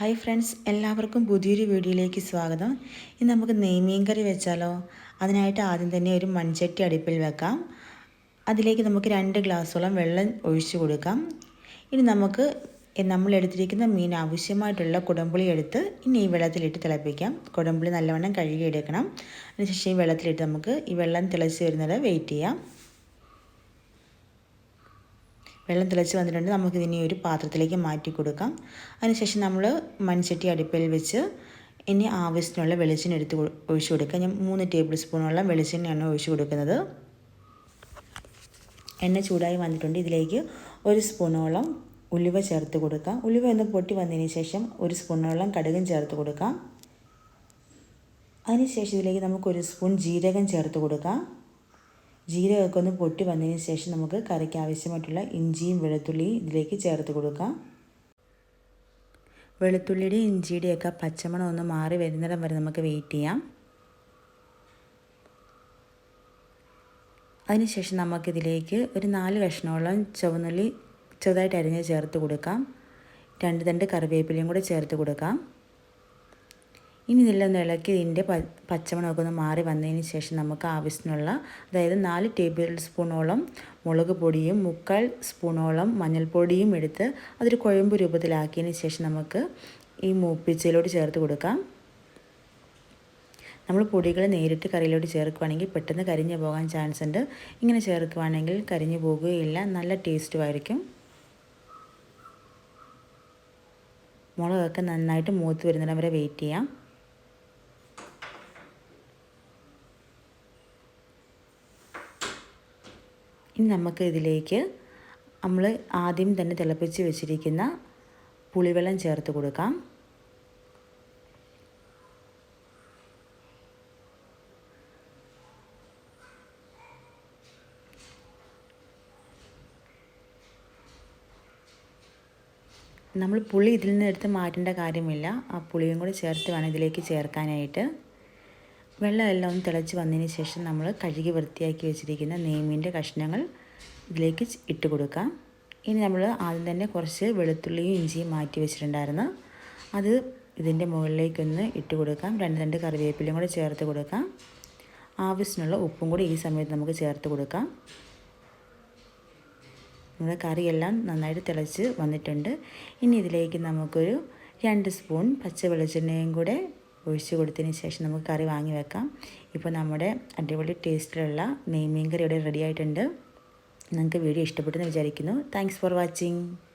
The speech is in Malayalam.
ഹായ് ഫ്രണ്ട്സ് എല്ലാവർക്കും പുതിയൊരു വീഡിയോയിലേക്ക് സ്വാഗതം. ഇന്ന് നമുക്ക് നെയ്മീൻ കറി വെച്ചാലോ? അതിനായിട്ട് ആദ്യം തന്നെ ഒരു മൺചട്ടി അടുപ്പിൽ വെക്കാം. അതിലേക്ക് നമുക്ക് രണ്ട് ഗ്ലാസ്സോളം വെള്ളം ഒഴിച്ചു കൊടുക്കാം. ഇനി നമുക്ക് നമ്മൾ എടുത്തിരിക്കുന്ന മീൻ ആവശ്യമായിട്ടുള്ള കുടംപുളി എടുത്ത് ഇനി ഈ വെള്ളത്തിലിട്ട് തിളപ്പിക്കാം. കുടംപുളി നല്ലവണ്ണം കഴുകിയെടുക്കണം. അതിനുശേഷം ഈ വെള്ളത്തിലിട്ട് നമുക്ക് ഈ വെള്ളം തിളച്ച് വരുന്നത് വെയിറ്റ് ചെയ്യാം. വെള്ളം തിളച്ച് വന്നിട്ടുണ്ട്. നമുക്കിതിനെ ഒരു പാത്രത്തിലേക്ക് മാറ്റി കൊടുക്കാം. അതിനുശേഷം നമ്മൾ മൺചട്ടി അടുപ്പിൽ വെച്ച് ഇനി ആവശ്യത്തിനുള്ള വെളിച്ചെണ്ണ എടുത്ത് ഒഴിച്ചു കൊടുക്കുക. ഞാൻ മൂന്ന് ടേബിൾ സ്പൂണോളം വെളിച്ചെണ്ണയാണ് ഒഴിച്ചു കൊടുക്കുന്നത്. എണ്ണ ചൂടായി വന്നിട്ടുണ്ട്. ഇതിലേക്ക് ഒരു സ്പൂണോളം ഉലുവ ചേർത്ത് കൊടുക്കാം. ഉലുവ ഒന്ന് പൊട്ടി വന്നതിന് ശേഷം ഒരു സ്പൂണോളം കടുകും ചേർത്ത് കൊടുക്കാം. അതിനുശേഷം ഇതിലേക്ക് നമുക്കൊരു സ്പൂൺ ജീരകം ചേർത്ത് കൊടുക്കാം. ജീരകമൊക്കെ ഒന്ന് പൊട്ടി വന്നതിന് ശേഷം നമുക്ക് കറിക്ക് ആവശ്യമായിട്ടുള്ള ഇഞ്ചിയും വെളുത്തുള്ളിയും ഇതിലേക്ക് ചേർത്ത് കൊടുക്കാം. വെളുത്തുള്ളിയുടെയും ഇഞ്ചിയുടെയൊക്കെ പച്ചമണം ഒന്ന് മാറി വരുന്നിടം വരെ നമുക്ക് വെയിറ്റ് ചെയ്യാം. അതിനുശേഷം നമുക്കിതിലേക്ക് ഒരു നാല് കഷ്ണോളം ചുവന്നുള്ളി ചെറുതായിട്ട് അരിഞ്ഞ് ചേർത്ത് കൊടുക്കാം. രണ്ട് തണ്ട് കറിവേപ്പിലയും കൂടെ ചേർത്ത് കൊടുക്കാം. ഇനി ഇതെല്ലാം ഒന്ന് ഇളക്കി ഇതിന്റെ പച്ചമണമൊക്കെ ഒന്ന് മാറി വന്നതിന് ശേഷം നമുക്ക് ആവശ്യത്തിനുള്ള അതായത് നാല് ടേബിൾ സ്പൂണോളം മുളക് പൊടിയും മുക്കാൽ സ്പൂണോളം മഞ്ഞൾപ്പൊടിയും എടുത്ത് അതൊരു കുഴമ്പ് രൂപത്തിലാക്കിയതിന് ശേഷം നമുക്ക് ഈ മൂപ്പിച്ചയിലോട്ട് ചേർത്ത് കൊടുക്കാം. നമ്മൾ പൊടികൾ നേരിട്ട് കറിയിലോട്ട് ചേർക്കുകയാണെങ്കിൽ പെട്ടെന്ന് കരിഞ്ഞു പോകാൻ ചാൻസ് ഉണ്ട്. ഇങ്ങനെ ചേർക്കുകയാണെങ്കിൽ കരിഞ്ഞു പോകുകയില്ല നല്ല ടേസ്റ്റുമായിരിക്കും മുളകൊക്കെ നന്നായിട്ട് മൂത്ത് വരുന്നിടം വരെ വെയിറ്റ് ചെയ്യാം. ഇനി നമുക്ക് ഇതിലേക്ക് നമ്മൾ ആദ്യം തന്നെ തിളപ്പിച്ച് വെച്ചിരിക്കുന്ന പുളിവെള്ളം ചേർത്ത് കൊടുക്കാം. നമ്മൾ പുളി ഇതിൽ നിന്ന് എടുത്ത് മാറ്റേണ്ട കാര്യമില്ല. ആ പുളിയും കൂടി ചേർത്ത് വേണം ഇതിലേക്ക് ചേർക്കാനായിട്ട്. വെള്ളമെല്ലാം ഒന്ന് തിളച്ച് വന്നതിന് ശേഷം നമ്മൾ കഴുകി വൃത്തിയാക്കി വെച്ചിരിക്കുന്ന നെയ്മീന്റെ കഷ്ണങ്ങൾ ഇതിലേക്ക് ഇട്ട് കൊടുക്കാം. ഇനി നമ്മൾ ആദ്യം തന്നെ കുറച്ച് വെളുത്തുള്ളിയും ഇഞ്ചിയും മാറ്റി വെച്ചിട്ടുണ്ടായിരുന്നു. അത് ഇതിന്റെ മുകളിലേക്കൊന്ന് ഇട്ട് കൊടുക്കാം. രണ്ട് രണ്ട് കറിവേപ്പിലയും കൂടെ ചേർത്ത് കൊടുക്കാം. ആവശ്യത്തിനുള്ള ഉപ്പും കൂടി ഈ സമയത്ത് നമുക്ക് ചേർത്ത് കൊടുക്കാം. നമ്മുടെ കറിയെല്ലാം നന്നായിട്ട് തിളച്ച് വന്നിട്ടുണ്ട്. ഇനി ഇതിലേക്ക് നമുക്കൊരു രണ്ട് സ്പൂൺ പച്ച വെളിച്ചെണ്ണയും കൂടെ ഒഴിച്ച് കൊടുത്തതിന് ശേഷം നമുക്ക് കറി വാങ്ങി വെക്കാം. ഇപ്പോൾ നമ്മുടെ അടിപൊളി ടേസ്റ്റിലുള്ള നെയ്മീൻ കറി ഇവിടെ റെഡി ആയിട്ടുണ്ട്. നിങ്ങൾക്ക് വീഡിയോ ഇഷ്ടപ്പെട്ടെന്ന് വിചാരിക്കുന്നു. Thanks for watching